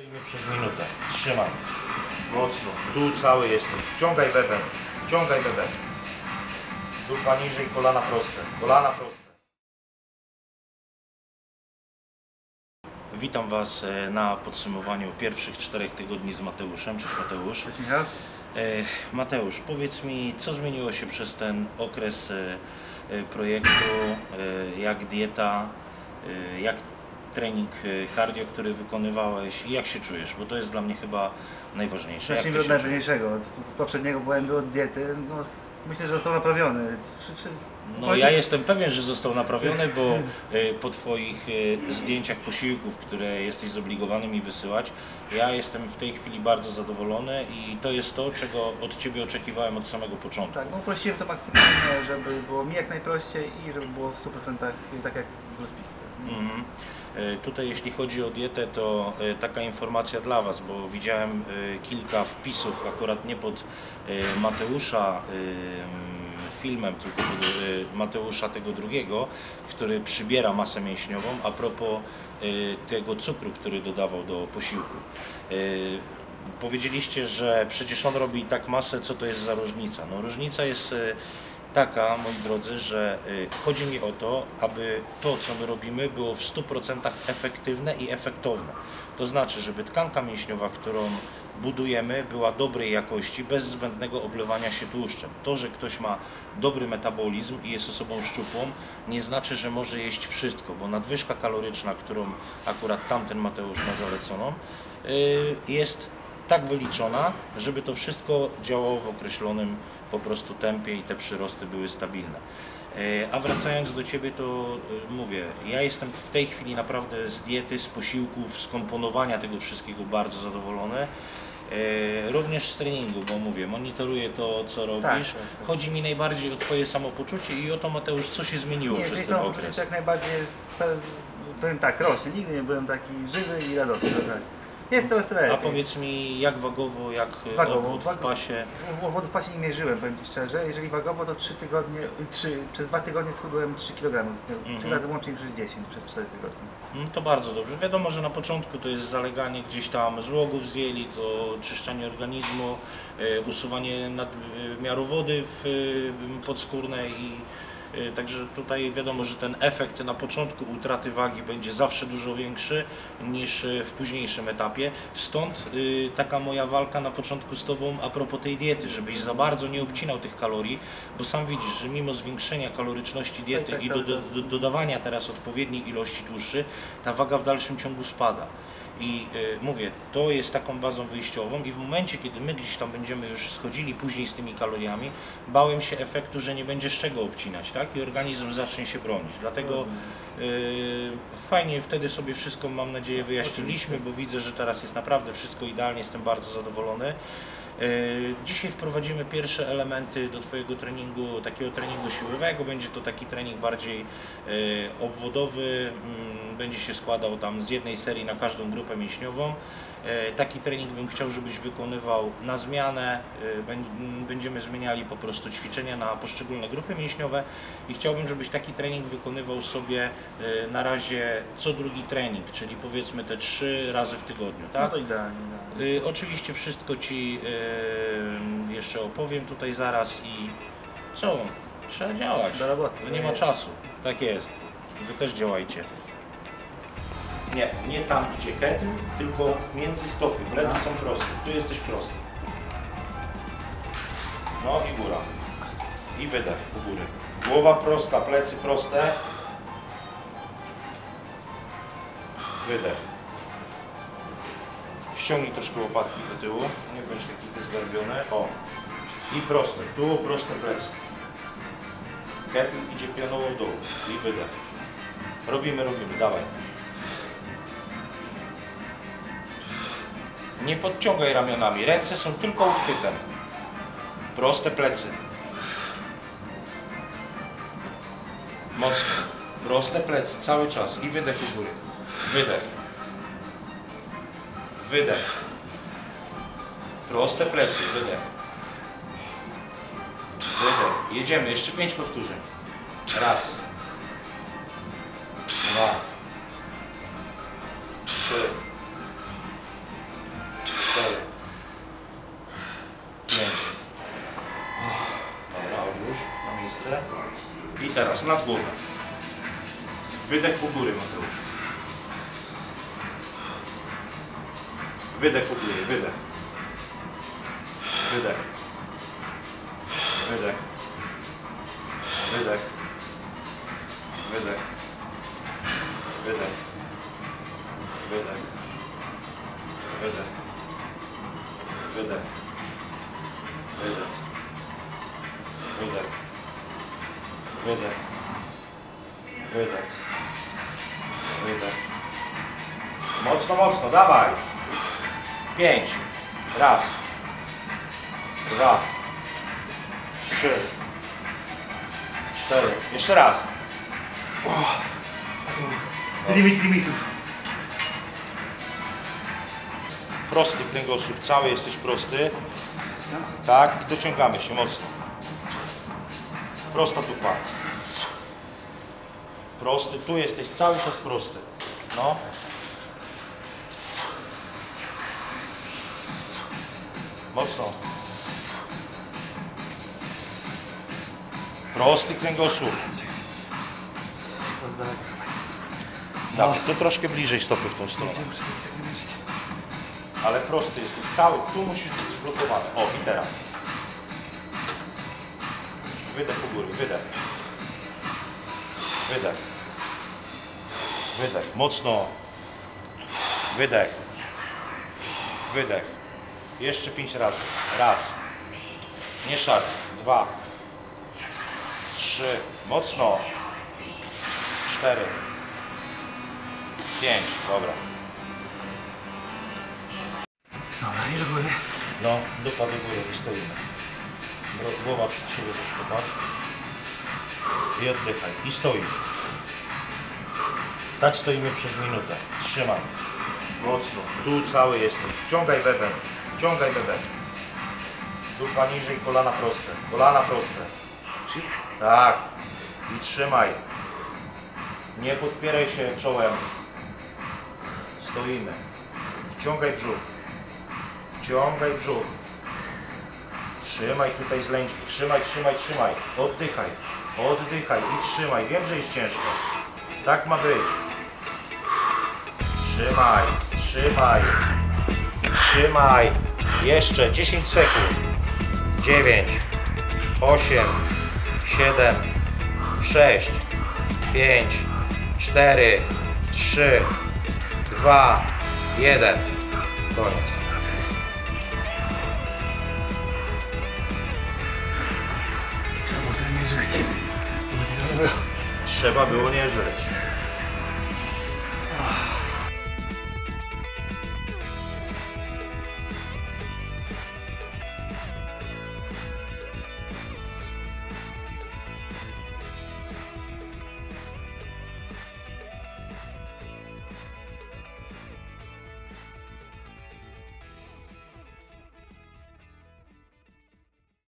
Stoimy przez minutę. Trzymaj. Mocno. Tu cały jesteś. Wciągaj bebek. Wciągaj bebek. Dupa niżej, kolana proste. Kolana proste. Witam Was e, na podsumowaniu pierwszych czterech tygodni z Mateuszem. Cześć Mateusz. Cześć Michał. E, Mateusz, powiedz mi, co zmieniło się przez ten okres e, e, projektu, e, jak dieta, e, jak trening e, cardio, który wykonywałeś i jak się czujesz, bo to jest dla mnie chyba najważniejsze. Zacznijmy od najważniejszego, od, od poprzedniego błędu, od diety. No, myślę, że został naprawiony. No ja jestem pewien, że został naprawiony, bo e, po Twoich e, zdjęciach posiłków, które jesteś zobligowany mi wysyłać, ja jestem w tej chwili bardzo zadowolony i to jest to, czego od Ciebie oczekiwałem od samego początku. Tak, no uprościłem to maksymalnie, żeby było mi jak najprościej i żeby było w 100% tak jak w rozpisce. Mhm. E, Tutaj jeśli chodzi o dietę, to taka informacja dla Was, bo widziałem kilka wpisów, akurat nie pod Mateusza filmem, tylko e, Mateusza tego drugiego, który przybiera masę mięśniową, a propos e, tego cukru, który dodawał do posiłków. E, Powiedzieliście, że przecież on robi tak masę, co to jest za różnica? No różnica jest taka, moi drodzy, że y, chodzi mi o to, aby to, co my robimy, było w 100% efektywne i efektowne. To znaczy, żeby tkanka mięśniowa, którą budujemy, była dobrej jakości, bez zbędnego oblewania się tłuszczem. To, że ktoś ma dobry metabolizm i jest osobą szczupłą, nie znaczy, że może jeść wszystko, bo nadwyżka kaloryczna, którą akurat tamten Mateusz ma zaleconą, y, jest tak wyliczona, żeby to wszystko działało w określonym po prostu tempie i te przyrosty były stabilne. E, A wracając do Ciebie, to e, mówię, ja jestem w tej chwili naprawdę z diety, z posiłków, z komponowania tego wszystkiego bardzo zadowolony. E, Również z treningu, bo mówię, monitoruję to, co robisz. tak, tak. Chodzi mi najbardziej o Twoje samopoczucie i o to, Mateusz, co się zmieniło Nie, przez ten okres. jak najbardziej jest, powiem tak, rośnie. Nigdy nie byłem taki żywy i radosny. Tak. Jest coraz lepiej. A powiedz mi, jak wagowo, jak e, Wagowo, obwód w pasie? W w pasie nie mierzyłem, powiem Ci szczerze. Jeżeli wagowo, to 3 tygodnie, 3, przez 2 tygodnie schudłem 3 kg. Mhm. 3 razy łącznie przez 10 przez 4 tygodnie. Mm, To bardzo dobrze. Wiadomo, że na początku to jest zaleganie gdzieś tam złogów z jelit, to czyszczenie organizmu, e, usuwanie nadmiaru wody w e, podskórnej i Także tutaj wiadomo, że ten efekt na początku utraty wagi będzie zawsze dużo większy niż e, w późniejszym etapie. Stąd y, taka moja walka na początku z Tobą a propos tej diety, żebyś za bardzo nie obcinał tych kalorii, bo sam widzisz, że mimo zwiększenia kaloryczności diety tak, i tak, do, do, tak. do, dodawania teraz odpowiedniej ilości tłuszczy, ta waga w dalszym ciągu spada. I y, mówię, to jest taką bazą wyjściową i w momencie, kiedy my gdzieś tam będziemy już schodzili później z tymi kaloriami, bałem się efektu, że nie będzie z czego obcinać, tak? I organizm zacznie się bronić. Dlatego y, fajnie wtedy sobie wszystko, mam nadzieję, wyjaśniliśmy, bo widzę, że teraz jest naprawdę wszystko idealnie, jestem bardzo zadowolony. Y, Dzisiaj wprowadzimy pierwsze elementy do Twojego treningu, takiego treningu siłowego. Będzie to taki trening bardziej y, obwodowy, mm, będzie się składał tam z jednej serii na każdą grupę mięśniową. Y, Taki trening bym chciał, żebyś wykonywał na zmianę. Będziemy zmieniali po prostu ćwiczenia na poszczególne grupy mięśniowe i chciałbym, żebyś taki trening wykonywał sobie na razie co drugi trening, czyli powiedzmy te trzy razy w tygodniu, No tak? to idealnie. oczywiście wszystko Ci jeszcze opowiem tutaj zaraz i co? Trzeba działać. Do roboty. Bo nie ma czasu. Tak jest. I Wy też działajcie. Nie, nie tam idzie kettle, tylko między stopy. Plecy są proste. Tu jesteś prosty. No i góra. I wydech u góry. Głowa prosta, plecy proste. Wydech. Ściągnij troszkę łopatki do tyłu, nie bądź taki zgarbiony. O. I proste, tu proste plecy. Kettle idzie pionowo w dół i wydech. Robimy, robimy, dawaj. Nie podciągaj ramionami, ręce są tylko uchwytem. Proste plecy. Mocno. Proste plecy, cały czas. I wydech u góry. Wydech. Wydech. Proste plecy, wydech. Wydech. Jedziemy, jeszcze pięć powtórzeń. Raz. Dwa. Trzy. cztery, pięć. Dobra, odłóż na miejsce. I teraz nad głowę. Wydech u góry, Mateusz. Wydech góry, wydech. Wydech. Wydech. Wydech. Wydech. Wydech. Wydech. Wydech. Wydech. Wydech. Wydech. Wydech. Wydech. Wydech. Mocno, mocno, dawaj. Pięć. Raz. Dwa. Trzy. Cztery. Jeszcze raz. Limit limitów. Prosty kręgosłup, cały jesteś prosty. Tak, i dociągamy się mocno. Prosta dupa. Prosty, tu jesteś cały czas prosty. No. Mocno. Prosty kręgosłup. Dawaj, to troszkę bliżej stopy w tą stronę. Ale prosty jesteś cały, tu musisz być zblokowany. O, i teraz. Wydech u góry, wydech. Wydech. Wydech, mocno. Wydech. Wydech. Jeszcze pięć razy. Raz. Nie szarp. Dwa. Trzy. Mocno. Cztery. Pięć. Dobra. Dobra, i do góry. No, dupa do góry i stoimy. Głowa przed siebie troszkę patrz. I oddychaj. I stoisz. Tak stoimy przez minutę. Trzymaj. Mocno. Tu cały jesteś. Wciągaj bebem. Wciągaj bebem. Dupa niżej, kolana proste. Kolana proste. Tak. I trzymaj. Nie podpieraj się czołem. Stoimy. Wciągaj brzuch. Wciągaj brzuch. Trzymaj tutaj z lędźwi. Trzymaj, trzymaj, trzymaj. Oddychaj. Oddychaj i trzymaj. Wiem, że jest ciężko. Tak ma być. Trzymaj, trzymaj. Trzymaj. Jeszcze 10 sekund. 9, 8, 7, 6, 5, 4, 3, 2, 1. Koniec. Trzeba było nie żreć. Trzeba było nie żreć.